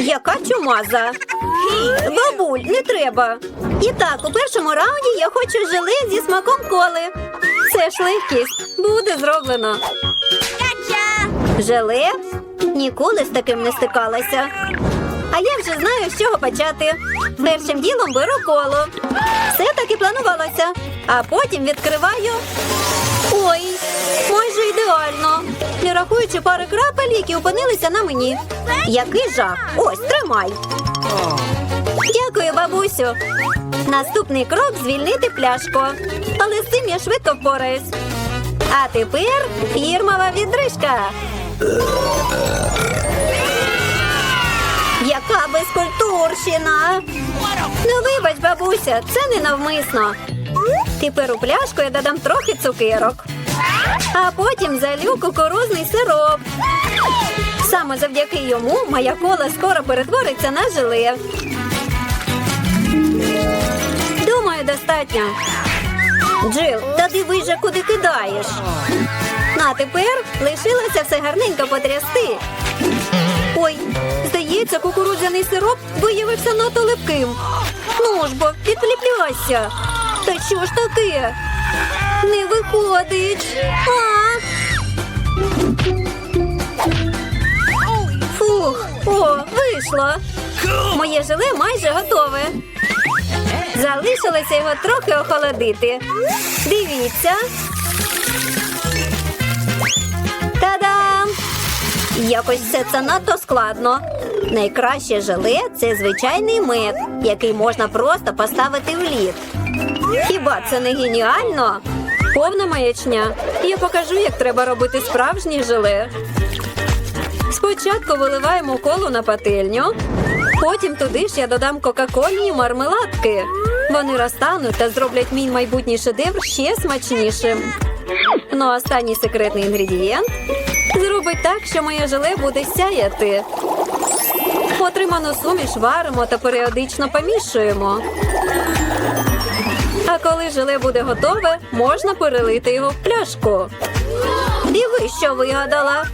Яка чумаза? Бабуль, не треба. І так, у першому раунді я хочу желе зі смаком коли. Це ж легкість. Буде зроблено. Желе? Ніколи з таким не стикалася. А я вже знаю, з чого почати. Першим ділом беру коло. Все так і планувалося. А потім відкриваю. Ой, майже ідеально. Рахуючи пари крапель, які опинилися на мені. Який жах! Ось, тримай. Дякую, бабусю. Наступний крок звільнити пляшку. Але з цим я швидко впораюсь. А тепер фірмова відрижка. Яка безкультурщина! Ну, вибач, бабуся, це не навмисно. Тепер у пляшку я додам трохи цукерок, а потім залю кукурузний сироп. Саме завдяки йому моя кола скоро перетвориться на желе. Думаю, достатньо. Джил, та дивись же, куди кидаєш. А тепер лишилося все гарненько потрясти. Ой, здається, кукурудзяний сироп виявився надто липким. Ну ж бо, підліпляйся. Та що ж таке? Не виходить. А! Фух, о, вийшло. Моє желе майже готове. Залишилося його трохи охолодити. Дивіться. Та-дам! Якось все це надто складно. Найкраще желе це звичайний мед, який можна просто поставити в лід. Хіба це не геніально? Повна маячня. Я покажу, як треба робити справжнє желе. Спочатку виливаємо колу на пательню, потім туди ж я додам кока-кольні мармеладки. Вони розтануть та зроблять мій майбутній шедевр ще смачнішим. Ну а останній секретний інгредієнт зробить так, що моє желе буде сяяти. Отриману суміш варимо та періодично помішуємо. А коли желе буде готове, можна перелити його в пляшку. Диви, що вигадала.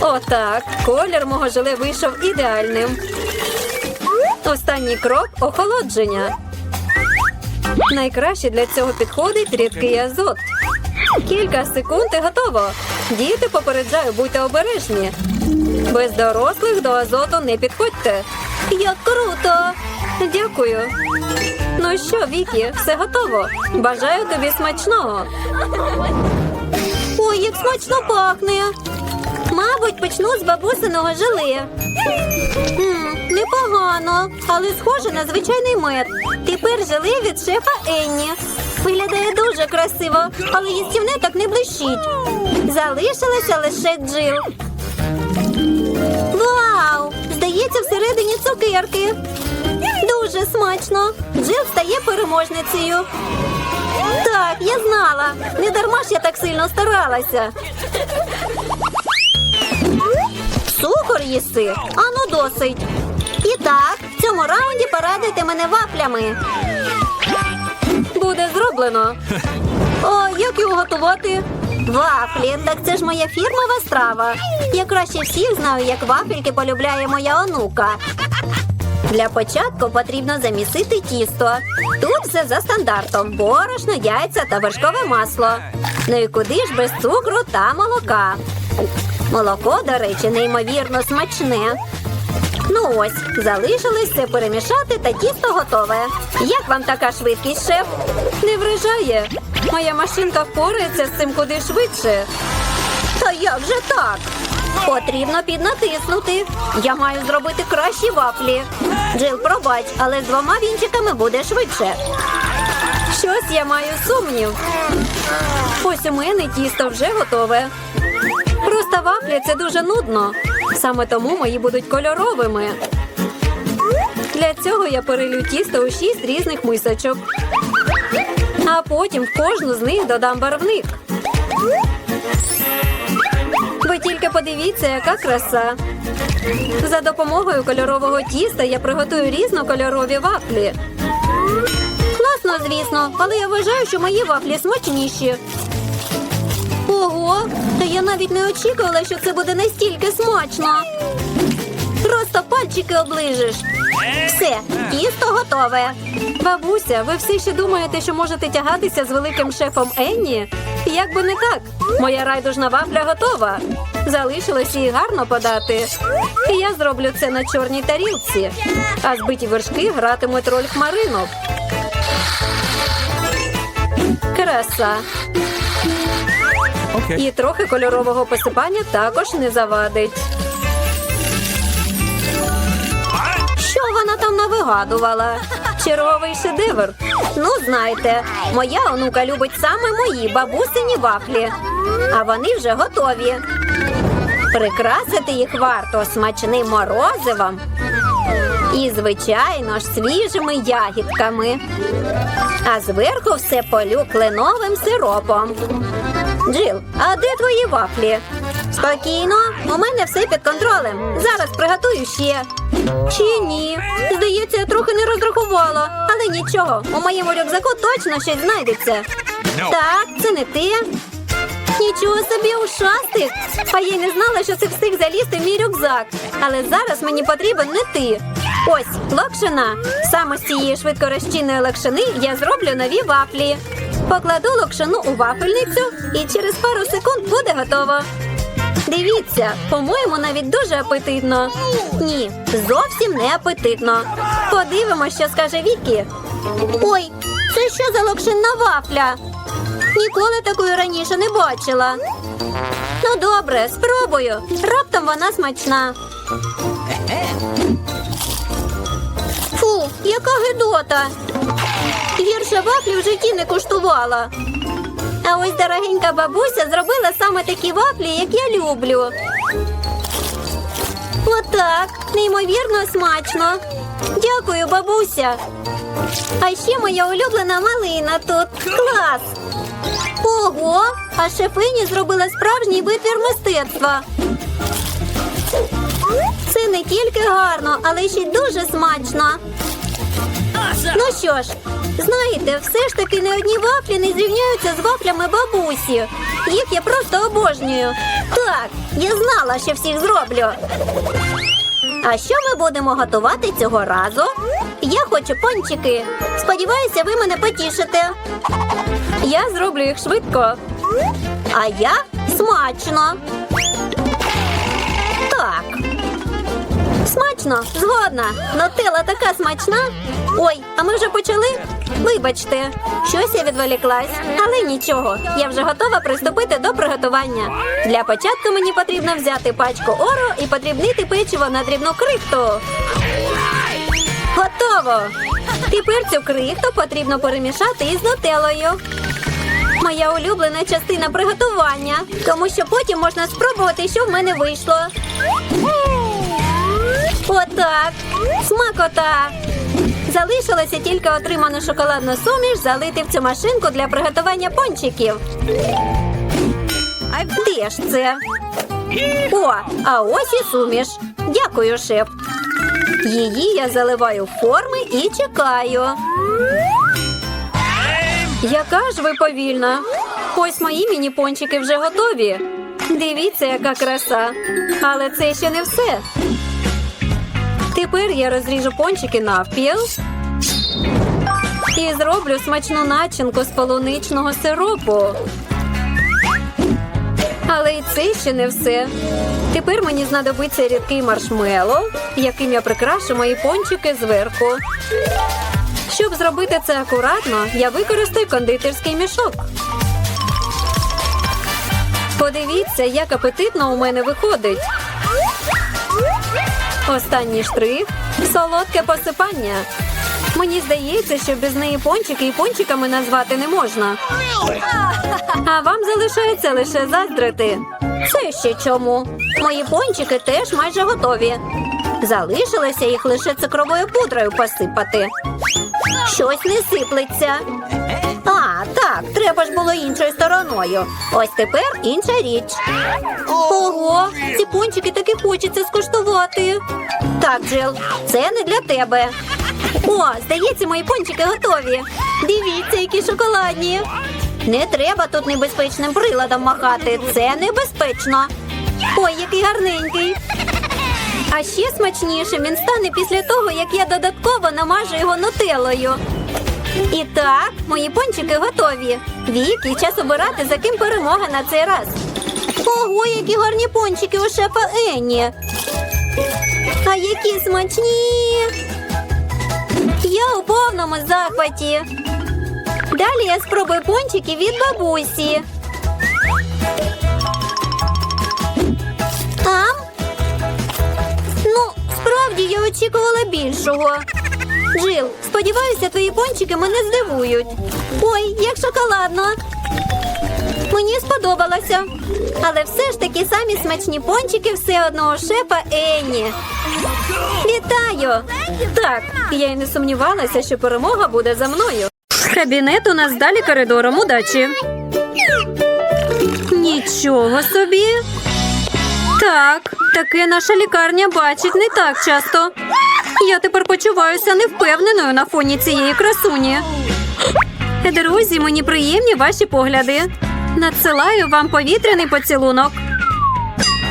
Отак. Колір мого желе вийшов ідеальним. Останній крок охолодження. Найкраще для цього підходить рідкий азот. Кілька секунд і готово. Діти попереджаю, будьте обережні. Без дорослих до азоту не підходьте. Як круто! Дякую. Ну що, Вікі, все готово. Бажаю тобі смачного. Ой, як смачно пахне. Мабуть, почну з бабусиного желе. Непогано, але схоже на звичайний мед. Тепер желе від шефа Енні. Виглядає дуже красиво, але їстівне так не блищить. Залишилося лише джил. Вау! Здається, всередині цукерки. Дуже смачно. Джил стає переможницею. Так, я знала. Не дарма ж я так сильно старалася. Цукор їси? Ану досить. І так, в цьому раунді порадуйте мене вафлями. Буде зроблено. О, як його готувати? Вафлі, так це ж моя фірмова страва. Я краще всіх знаю, як вафельки полюбляє моя онука. Для початку потрібно замісити тісто. Тут все за стандартом: борошно, яйця та вершкове масло. Ну і куди ж без цукру та молока? Молоко, до речі, неймовірно смачне. Ну ось, залишилось все перемішати та тісто готове. Як вам така швидкість, шеф? Не вражає. Моя машинка впорається з цим куди швидше. Та як же так? Потрібно піднатиснути. Я маю зробити кращі вафлі. Джил, пробач, але з двома вінчиками буде швидше. Щось я маю сумнів. Ось у мене тісто вже готове. Просто вафлі це дуже нудно. Саме тому мої будуть кольоровими. Для цього я перелю тісто у шість різних мисочок. А потім в кожну з них додам барвник. Тільки подивіться, яка краса. За допомогою кольорового тіста я приготую різнокольорові вафлі. Класно, звісно, але я вважаю, що мої вафлі смачніші. Ого, та я навіть не очікувала, що це буде настільки смачно. Просто пальчики оближеш. Все, тісто готове. Бабуся, ви все ще думаєте, що можете тягатися з великим шефом Енні? Як би не так, моя райдужна вафля готова. Залишилось її гарно подати. І я зроблю це на чорній тарілці. А збиті вершки гратимуть роль хмаринок. Краса. Okay. І трохи кольорового посипання також не завадить. Що вона там навигадувала? Черговий шедевр. Ну, знаєте, моя онука любить саме мої бабусині вафлі. А вони вже готові. Прикрасити їх варто смачним морозивом і, звичайно ж, свіжими ягідками. А зверху все полю кленовим сиропом. Джил, а де твої вафлі? Спокійно, у мене все під контролем. Зараз приготую ще. Чи ні? Здається, я трохи не розрахувала. Але нічого, у моєму рюкзаку точно щось знайдеться. No. Так, це не ти. Нічого собі ушастик. А я не знала, що це встиг залізти в мій рюкзак. Але зараз мені потрібен не ти. Ось, локшина. Саме з цієї швидкорозчинної локшини я зроблю нові вафлі. Покладу локшину у вафельницю і через пару секунд буде готово. Дивіться, по-моєму, навіть дуже апетитно. Ні, зовсім не апетитно. Подивимось, що скаже Вікі. Ой, це що за локшинна вафля? Ніколи такої раніше не бачила. Ну добре, спробую. Раптом вона смачна. Фу, яка гидота. Гірше вафлі в житті не куштувала. А ось дорогенька бабуся зробила саме такі вафлі, як я люблю. Отак, неймовірно смачно. Дякую, бабуся. А ще моя улюблена малина тут. Клас! Ого! А шефині зробила справжній витвір мистецтва. Це не тільки гарно, але ще й дуже смачно. Ну що ж, знаєте, все ж таки не одні вафлі не зрівняються з вафлями бабусі. Їх я просто обожнюю. Так, я знала, що всіх зроблю. А що ми будемо готувати цього разу? Я хочу пончики. Сподіваюся, ви мене потішите. Я зроблю їх швидко. А я смачно. Так. Смачно, згодна. Нутелла така смачна. Ой, а ми вже почали? Вибачте, щось я відволіклась. Але нічого, я вже готова приступити до приготування. Для початку мені потрібно взяти пачку ору і подрібнити печиво на дрібну крихту. Готово! Тепер цю крихту потрібно перемішати із нутеллою. Моя улюблена частина приготування, тому що потім можна спробувати, що в мене вийшло. Отак. Смакота. Залишилося тільки отриману шоколадну суміш залити в цю машинку для приготування пончиків. А Де ж це? О, а ось і суміш. Дякую, шеф. Її я заливаю в форми і чекаю. Яка ж ви повільна? Ось мої міні-пончики вже готові. Дивіться, яка краса. Але це ще не все. Тепер я розріжу пончики навпіл і зроблю смачну начинку з полуничного сиропу. Але і це ще не все. Тепер мені знадобиться рідкий маршмеллоу, яким я прикрашу мої пончики зверху. Щоб зробити це акуратно, я використаю кондитерський мішок. Подивіться, як апетитно у мене виходить. Останній штрих солодке посипання. Мені здається, що без неї пончики і пончиками назвати не можна. А вам залишається лише заздрити. Це ще чому? Мої пончики теж майже готові. Залишилося їх лише цукровою пудрою посипати. Щось не сиплеться. А, так, треба ж було іншою стороною. Ось тепер інша річ. Ого, ці пончики таки хочеться скуштувати. Так, Джил, це не для тебе. О, здається, мої пончики готові. Дивіться, які шоколадні. Не треба тут небезпечним приладом махати. Це небезпечно. Ой, який гарненький. А ще смачнішим він стане після того, як я додатково намажу його нутеллою. І так, мої пончики готові. Віки, час обирати, за ким перемога на цей раз. Ого, які гарні пончики у шефа Енні. А які смачні. Я у повному захваті. Далі я спробую пончики від бабусі. Ам? Ну, справді я очікувала більшого. Джил, сподіваюся, твої пончики мене здивують. Ой, як шоколадно. Мені сподобалося. Але все ж таки самі смачні пончики все одного шефа Енні. Вітаю! Так, я й не сумнівалася, що перемога буде за мною. Кабінет у нас далі коридором удачі. Нічого собі. Так, таке наша лікарня бачить не так часто. Я тепер почуваюся невпевненою на фоні цієї красуні. Друзі, мені приємні ваші погляди. Надсилаю вам повітряний поцілунок.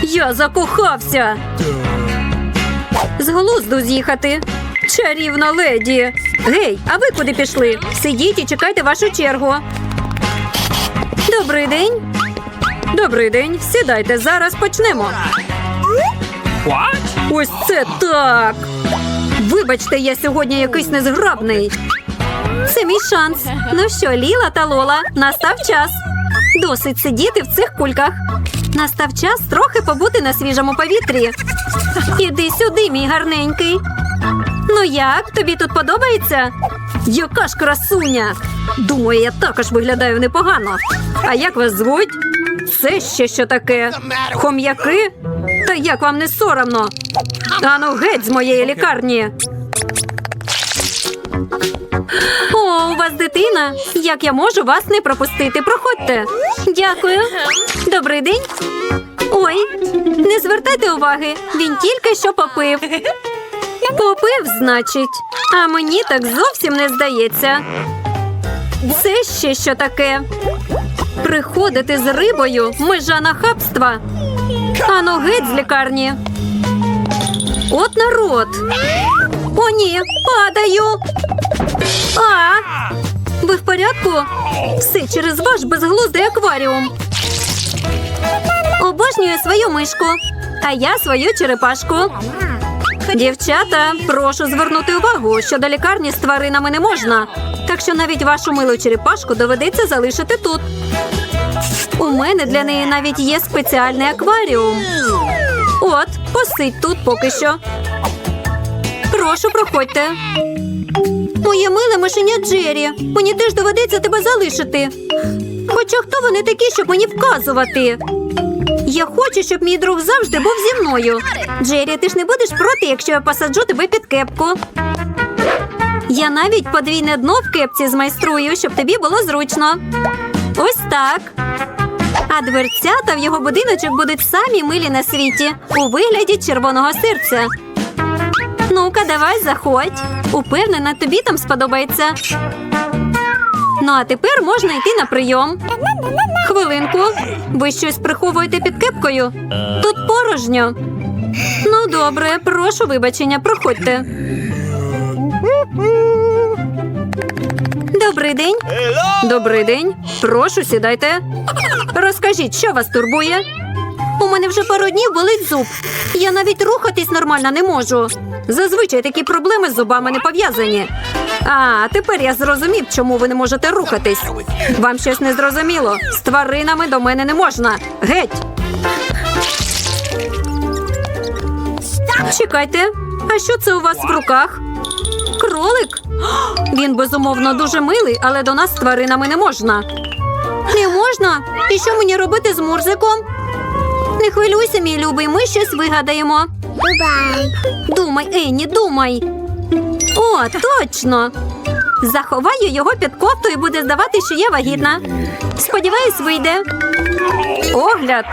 Я закохався. З глузду з'їхати. Чарівна леді. Гей, а ви куди пішли? Сидіть і чекайте вашу чергу. Добрий день. Добрий день. Сідайте, зараз почнемо. Ось це так. Вибачте, я сьогодні якийсь незграбний. Це мій шанс. Ну що, Ліла та Лола, настав час. Досить сидіти в цих кульках. Настав час трохи побути на свіжому повітрі. Іди сюди, мій гарненький. Ну як, тобі тут подобається? Яка ж красуня! Думаю, я також виглядаю непогано. А як вас звуть? Це ще що таке? Хом'яки? Та як вам не соромно? Ану геть з моєї лікарні. Вас дитина. Як я можу вас не пропустити? Проходьте. Дякую. Добрий день. Ой, не звертайте уваги. Він тільки що попив. Попив, значить. А мені так зовсім не здається. Це ще що таке? Приходити з рибою межа нахабства. Ану геть з лікарні. От народ. О, ні, падаю. А, ви в порядку? Все через ваш безглуздий акваріум. Обожнюю свою мишку, а я свою черепашку. Дівчата, прошу звернути увагу, що до лікарні з тваринами не можна. Так що навіть вашу милу черепашку доведеться залишити тут. У мене для неї навіть є спеціальний акваріум. От, посидь тут поки що. Прошу, проходьте. Моє миле мишеня Джері. Мені теж доведеться тебе залишити. Хоча хто вони такі, щоб мені вказувати? Я хочу, щоб мій друг завжди був зі мною. Джері, ти ж не будеш проти, якщо я посаджу тебе під кепку. Я навіть подвійне дно в кепці змайструю, щоб тобі було зручно. Ось так. А дверцята в його будиночок будуть самі милі на світі у вигляді червоного серця. Ну-ка, давай, заходь. Упевнена, тобі там сподобається. Ну, а тепер можна йти на прийом. Хвилинку. Ви щось приховуєте під кепкою? Тут порожньо. Ну, добре, прошу вибачення, проходьте. Добрий день. Добрий день. Прошу, сідайте. Розкажіть, що вас турбує? У мене вже пару днів болить зуб. Я навіть рухатись нормально не можу. Зазвичай такі проблеми з зубами не пов'язані. А, тепер я зрозумів, чому ви не можете рухатись. Вам щось не зрозуміло. З тваринами до мене не можна. Геть. Чекайте, а що це у вас в руках? Кролик? Він безумовно дуже милий, але до нас з тваринами не можна. Не можна? І що мені робити з Мурзиком? Не хвилюйся, мій любий, ми щось вигадаємо. Думай, Енні, думай. О, точно. Заховаю його під кофту і буде здавати, що я вагітна. Сподіваюсь, вийде. Огляд.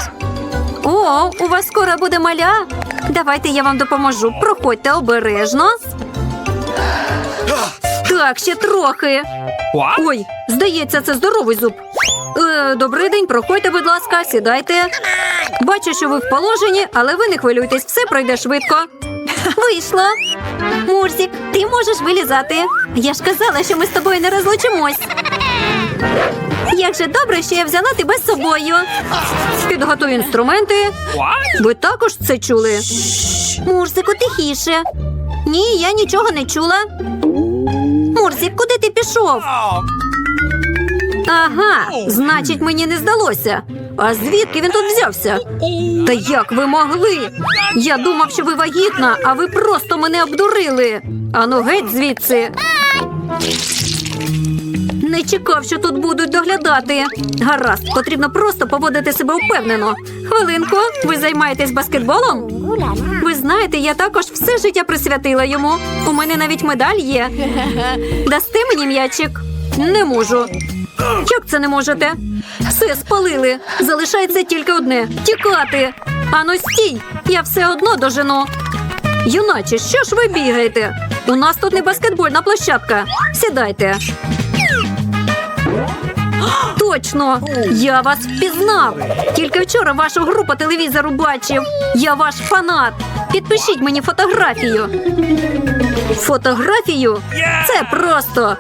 О, у вас скоро буде маля. Давайте я вам допоможу. Проходьте обережно. Так, ще трохи. Ой, здається, це здоровий зуб. Е, добрий день, проходьте, будь ласка, сідайте. Бачу, що ви в положенні, але ви не хвилюйтесь, все пройде швидко. Вийшло. Мурзік, ти можеш вилізати. Я ж казала, що ми з тобою не розлучимось. Як же добре, що я взяла тебе з собою. Підготуй інструменти. Ви також це чули? Мурзику, тихіше. Ні, я нічого не чула. Мурзик, куди ти пішов? Ага, значить, мені не здалося. А звідки він тут взявся? Та як ви могли? Я думав, що ви вагітна, а ви просто мене обдурили. Ану геть звідси. Не чекав, що тут будуть доглядати. Гаразд, потрібно просто поводити себе впевнено. Хвилинку, ви займаєтесь баскетболом? Ви знаєте, я також все життя присвятила йому. У мене навіть медаль є. Дасти мені м'ячик? Не можу. Як це не можете? Все спалили. Залишається тільки одне тікати. Ану стій, я все одно дожену. Юначе, що ж ви бігаєте? У нас тут не баскетбольна площадка. Сідайте. Точно, я вас впізнав. Тільки вчора вашу гру по телевізору бачив. Я ваш фанат. Підпишіть мені фотографію. Фотографію? Це просто.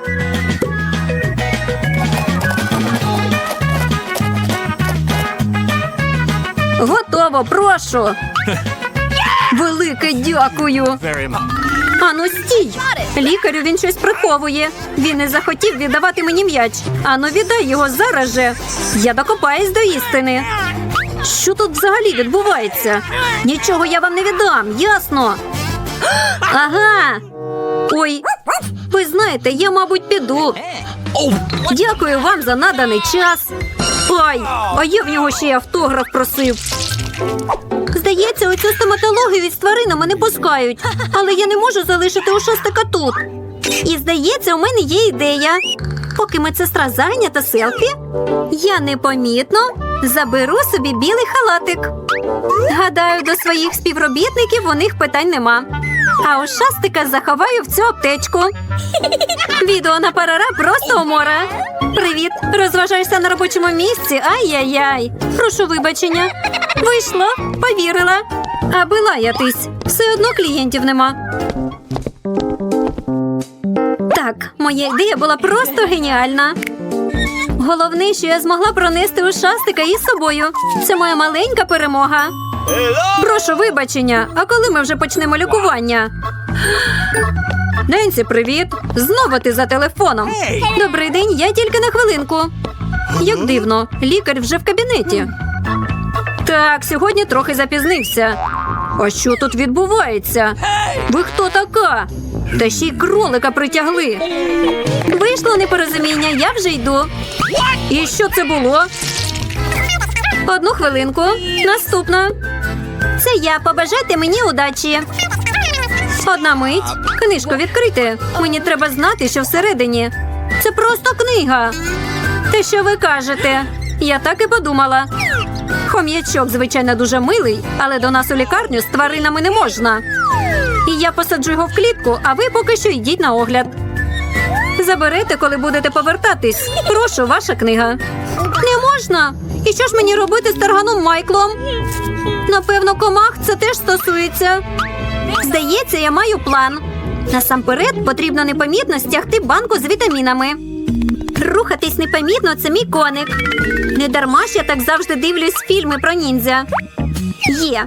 Готово, прошу. Велике дякую. Ану, стій! Лікарю він щось приховує. Він не захотів віддавати мені м'яч. Ану, віддай його зараз же. Я докопаюсь до істини. Що тут взагалі відбувається? Нічого я вам не віддам, ясно? Ага. Ой, ви знаєте, я, мабуть, піду. Дякую вам за наданий час. Ой, а я в нього ще й автограф просив. Здається, оцю стоматологію від з тваринами не пускають, але я не можу залишити ушастика тут. І здається, у мене є ідея. Поки медсестра зайнята селфі, я непомітно заберу собі білий халатик. Гадаю, до своїх співробітників у них питань нема. А ушастика заховаю в цю аптечку. Відео на парара просто умора. Привіт! Розважаєшся на робочому місці? Ай-яй-яй. Прошу вибачення. Вийшло, повірила. Аби лаятись. Все одно клієнтів нема. Так, моя ідея була просто геніальна. Головне, що я змогла пронести ушастика із собою. Це моя маленька перемога. Прошу вибачення, а коли ми вже почнемо лікування? Ненсі, привіт! Знову ти за телефоном. Добрий день, я тільки на хвилинку. Як дивно, лікар вже в кабінеті. Так, сьогодні трохи запізнився. А що тут відбувається? Ви хто така? Та ще й кролика притягли. Вийшло непорозуміння, я вже йду. І що це було? Одну хвилинку. Наступна. Це я. Побажайте мені удачі. Одна мить. Книжку відкрити. Мені треба знати, що всередині. Це просто книга. Те, що ви кажете, я так і подумала. Хом'ячок, звичайно, дуже милий, але до нас у лікарню з тваринами не можна. І я посаджу його в клітку, а ви поки що йдіть на огляд. Заберете, коли будете повертатись. Прошу, ваша книга. Можна. І що ж мені робити з тарганом Майклом? Напевно, комах це теж стосується. Здається, я маю план. Насамперед потрібно непомітно стягти банку з вітамінами. Рухатись непомітно це мій коник. Не дарма ж я так завжди дивлюсь фільми про ніндзя. Є.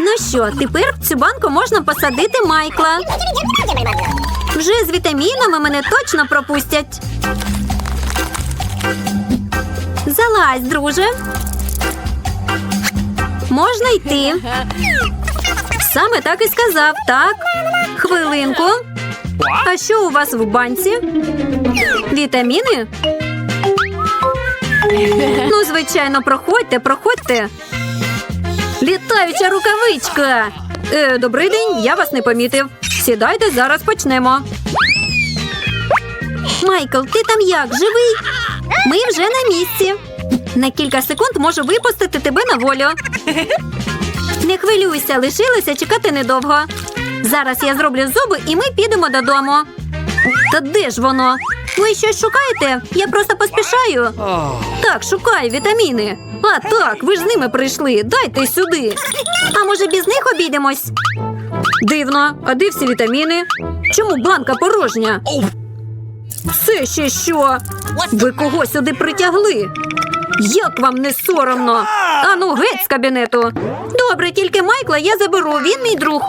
Ну що, тепер в цю банку можна посадити Майкла. Вже з вітамінами мене точно пропустять. Залазь, друже. Можна йти. Саме так і сказав. Так. Хвилинку. А що у вас в банці? Вітаміни? Ну, звичайно, проходьте, проходьте. Літаюча рукавичка. Е, добрий день, я вас не помітив. Сідайте, зараз почнемо. Майкл, ти там як? Живий? Ми вже на місці. На кілька секунд можу випустити тебе на волю. Не хвилюйся, лишилося чекати недовго. Зараз я зроблю зуби і ми підемо додому. Та де ж воно? Ви щось шукаєте? Я просто поспішаю. Так, шукаю вітаміни. А так, ви ж з ними прийшли. Дайте сюди. А може без них обійдемось? Дивно, а де всі вітаміни? Чому банка порожня? Це ще що? Ви кого сюди притягли? Як вам не соромно? Ану, геть з кабінету. Добре, тільки Майкла я заберу, він мій друг.